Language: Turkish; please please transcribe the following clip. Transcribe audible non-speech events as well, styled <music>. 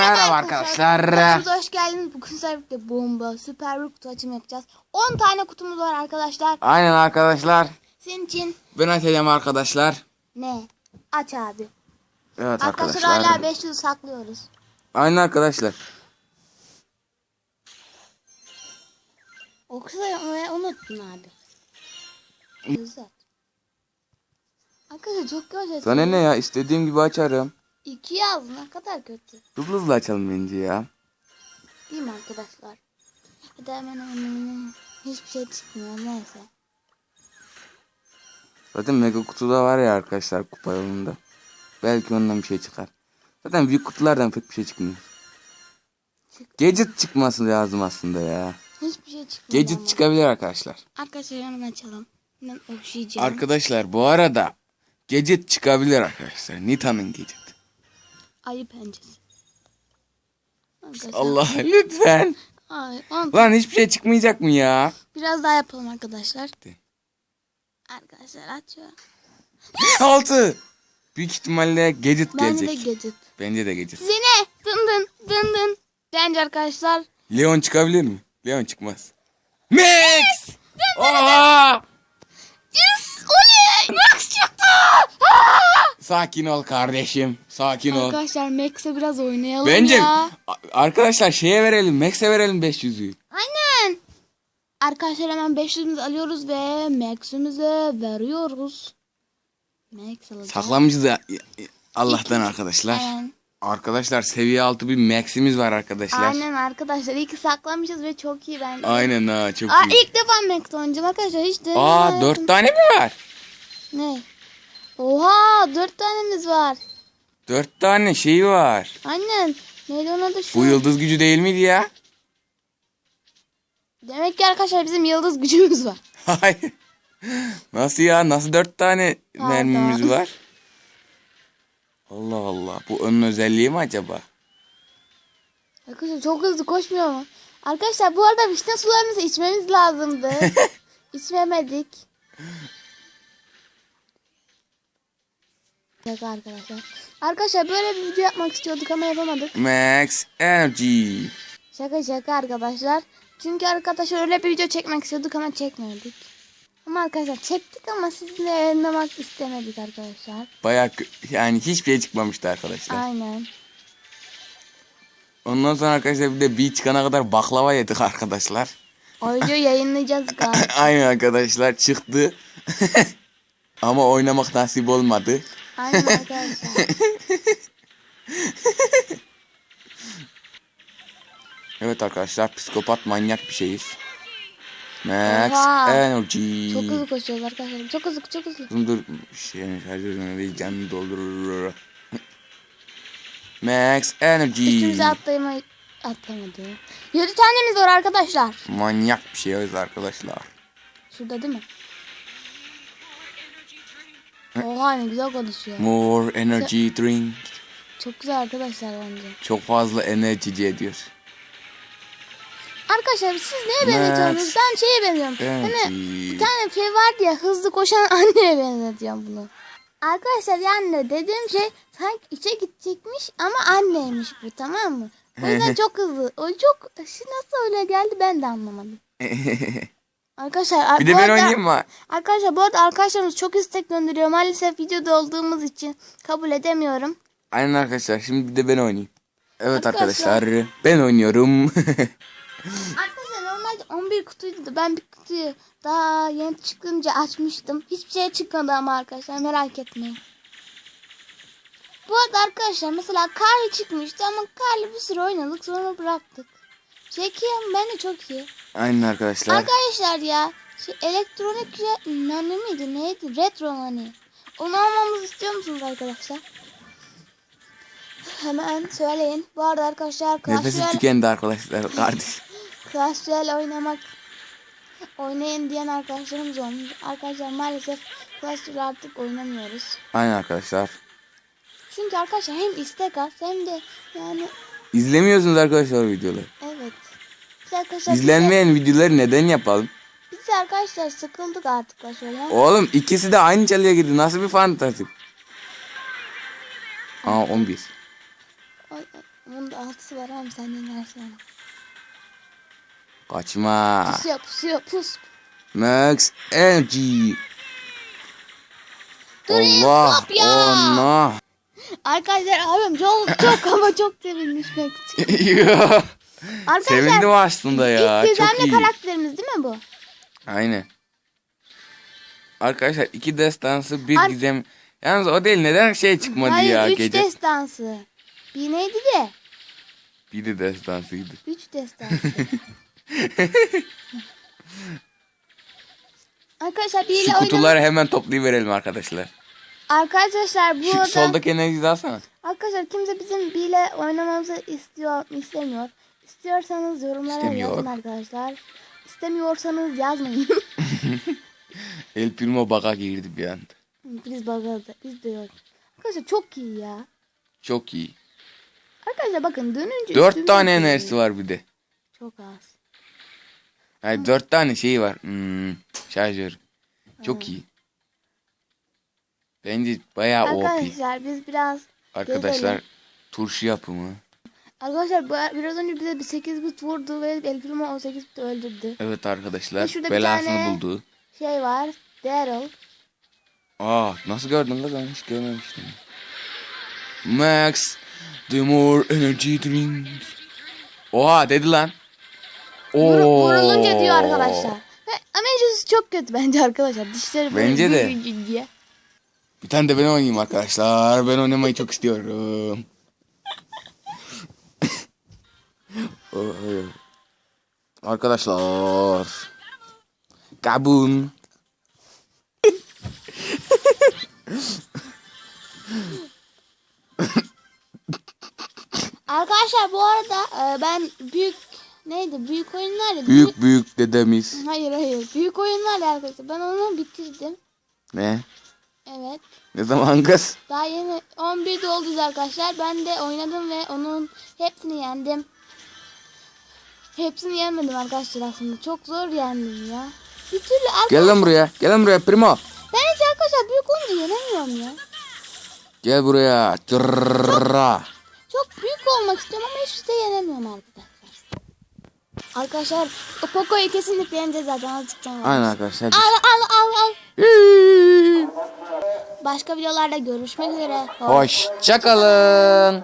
Merhaba arkadaşlar. Kanalımıza hoş geldiniz. Bugün sizlerle bomba, süper bir kutu açımı yapacağız. 10 tane kutumuz var arkadaşlar. Aynen arkadaşlar. Senin için Ben açacağım arkadaşlar. ne? Aç abi. Evet Arkadaşlar, arkadaşlar. hala 500 saklıyoruz. Aynen arkadaşlar. Okumayı unuttun abi. Güzel. Arkadaşlar çok kötü. Sana ne ya istediğim gibi açarım. İki yazdı ne kadar kötü. Hızlı hızlı açalım bence ya. Değil mi arkadaşlar? Hadi hemen hemen. Hiçbir şey çıkmıyor neyse. Zaten mega kutuda var ya arkadaşlar kupa yolunda. Belki ondan bir şey çıkar. Zaten büyük kutulardan pek bir şey çıkmıyor. Çık. Gadget çıkması lazım aslında ya. Hiçbir şey çıkmıyor. Gadget ama. çıkabilir arkadaşlar. Arkadaşlar hemen açalım. Hemen okşayacağım. Arkadaşlar bu arada Gadget çıkabilir arkadaşlar. Nita'nın Gadget. Ayı pençesi. Arkadaşlar, Allah <laughs> lütfen. Ay, on- Lan hiçbir şey çıkmayacak mı ya? Biraz daha yapalım arkadaşlar. Hadi. Arkadaşlar açıyor. <laughs> Altı. Büyük ihtimalle Gadget Bence de gelecek. gadget. Bence de Gadget. Size ne? Dın dın dın dın. Bence arkadaşlar. Leon çıkabilir mi? Leon çıkmaz. Max! Oha! Yes! Oley! Max çıktı! Sakin ol kardeşim. Sakin ol. Arkadaşlar Max'e biraz oynayalım Bence ya. a- arkadaşlar şeye verelim. Max'e verelim 500'ü. Aynen. Arkadaşlar hemen 500'ümüzü alıyoruz ve Max'imize veriyoruz. Max alacağız. Saklamışız da Allah'tan arkadaşlar. Aynen. Arkadaşlar seviye 6 bir Max'imiz var arkadaşlar. Aynen, Aynen arkadaşlar. İyi ki saklamışız ve çok iyi bence. ha çok Aa, iyi. ilk defa Max oynayacağım arkadaşlar. Hiç denemedim. Aa 4 tane mi var? Ne? Oha dört tanemiz var. 4 tane şey var. Aynen. Neydi onun adı şu? Bu yıldız gücü değil miydi ya? Demek ki arkadaşlar bizim yıldız gücümüz var. <laughs> Hayır. Nasıl ya? Nasıl 4 tane Pardon. mermimiz var? Allah Allah. Bu onun özelliği mi acaba? Arkadaşlar çok hızlı koşmuyor mu? Arkadaşlar bu arada vişne sularımızı içmemiz lazımdı. <laughs> İçmemedik. Şaka arkadaşlar. Arkadaşlar böyle bir video yapmak istiyorduk ama yapamadık. Max Energy. Şaka şaka arkadaşlar. Çünkü arkadaşlar öyle bir video çekmek istiyorduk ama çekmedik. Ama arkadaşlar çektik ama sizinle yayınlamak istemedik arkadaşlar. Bayağı yani hiçbir şey çıkmamıştı arkadaşlar. Aynen. Ondan sonra arkadaşlar bir de bir çıkana kadar baklava yedik arkadaşlar. O videoyu <laughs> yayınlayacağız galiba. Aynen arkadaşlar çıktı. <laughs> Ama oynamak nasip olmadı. Aynen arkadaşlar. <laughs> Evet arkadaşlar psikopat manyak bir şeyiz. Max Oha. Energy. Çok hızlı koşuyoruz arkadaşlar. Çok hızlı çok hızlı. Dur dur. Şey, şarjörünü ve canını doldurur. <laughs> Max Energy. Üstümüze atlayama atlamadı. 7 tanemiz var arkadaşlar. Manyak bir şeyiz arkadaşlar. Şurada değil mi? Oha ne güzel konuşuyor. More energy drink. Çok güzel arkadaşlar bence. Çok fazla enerji diyor. Arkadaşlar siz neye benzetiyorsunuz? Ben şeye benziyorum. Hani bir tane şey vardı ya hızlı koşan <laughs> anneye benzetiyorum bunu. Arkadaşlar yani dediğim şey sanki içe gidecekmiş ama anneymiş bu tamam mı? O yüzden <laughs> çok hızlı. O çok şey nasıl öyle geldi ben de anlamadım. <laughs> Arkadaşlar bir de ben arada- oynayayım mı? Arkadaşlar bu arada arkadaşlarımız çok istek gönderiyor. Maalesef videoda olduğumuz için kabul edemiyorum. Aynen arkadaşlar şimdi bir de ben oynayayım. Evet Arkadaşlar. arkadaşlar ben oynuyorum. <laughs> <laughs> Arkadaşlar normalde 11 kutuydu ben bir kutuyu daha yeni çıkınca açmıştım. Hiçbir şey çıkmadı ama arkadaşlar merak etmeyin. Bu arada arkadaşlar mesela Carly çıkmıştı ama Carly bir süre oynadık sonra bıraktık. Jackie ben de çok iyi. Aynen arkadaşlar. Arkadaşlar ya şey, elektronik nane miydi neydi retro nane. Onu almamızı istiyor musunuz arkadaşlar? Hemen söyleyin. Bu arada arkadaşlar Clash Nefesi Royale, tükendi arkadaşlar kardeş. <laughs> Clash Royale oynamak oynayın diyen arkadaşlarımız olmuş. Arkadaşlar maalesef Clash Royale artık oynamıyoruz. Aynen arkadaşlar. Çünkü arkadaşlar hem istek az hem de yani İzlemiyorsunuz arkadaşlar videoları. evet. Biz arkadaşlar İzlenmeyen videoları neden yapalım? biz arkadaşlar sıkıldık artık Royale. Oğlum ikisi de aynı çalıya girdi. Nasıl bir fantastik? Aa 11. Ay, ay. Bunun da altısı var abi senden her sonra. Kaçma. Pusuyor pusuyor pus. Max Energy. Dur, Allah. ya. Allah. Arkadaşlar abim çok çok ama çok sevinmiş için. <laughs> Arkadaşlar Sevindim aslında ya. ilk Çok iyi. karakterimiz değil mi bu? Aynen. Arkadaşlar iki destansı bir Ar- gizem. Yalnız o değil neden şey çıkmadı Hayır ya üç gece. destansı. Bir neydi de? Biri destansıydı. Üç destansı. <laughs> Arkadaşlar Şu biriyle oynamak... kutuları hemen toplayıverelim arkadaşlar. Arkadaşlar Şu burada... soldaki enerjiyi alsana. Arkadaşlar kimse bizim bile oynamamızı istiyor istemiyor. İstiyorsanız yorumlara İstemiyor. yazın arkadaşlar. İstemiyorsanız yazmayın. <laughs> El Primo baka girdi bir anda. biz bagadı. Biz de yok. Arkadaşlar çok iyi ya. Çok iyi. Arkadaşlar bakın dönünce Dört tane enerjisi var bir de. Çok az. Hayır dört tane şeyi var. Hmm, şarjör. Çok iyi. Bence bayağı OP. Arkadaşlar biz biraz Arkadaşlar gezelim. turşu yapımı. Arkadaşlar bu- biraz önce bize bir 8 bit vurdu ve El Primo 18 bit öldürdü. Evet arkadaşlar Ve şurada bir belasını tane- buldu. Şey var. Daryl. Aa nasıl gördün lan ben hiç görmemiştim. Max the more energy drink. Oha dedi lan. Vur- Oo. vurulunca diyor arkadaşlar. Ve Avengers çok kötü bence arkadaşlar. Dişleri böyle Bence de. diye. Bir tane de ben oynayayım arkadaşlar. Ben oynamayı çok istiyorum. Arkadaşlar. Kabun. Arkadaşlar bu arada e, ben büyük neydi büyük oyunlar ya. Büyük büyük dedemiz. Hayır hayır büyük oyunlar ya arkadaşlar. Ben onu bitirdim. Ne? Evet. Ne zaman kız? Daha yeni 11 olduyuz arkadaşlar. Ben de oynadım ve onun hepsini yendim. Hepsini yenmedim arkadaşlar aslında. Çok zor yendim ya. Bir türlü arkadaşlar. Gel lan buraya. Gel lan buraya primo. Ben hiç arkadaşlar büyük oyuncu yenemiyorum ya. Gel buraya. Tırra. Çok büyük olmak istiyorum ama hiçbir şey yenemiyorum arkadaşlar. Arkadaşlar o Poco'yu kesinlikle yeneceğiz zaten azıcık. Aynen arkadaşlar. Al al al al. Başka videolarda görüşmek üzere. Hoşçakalın.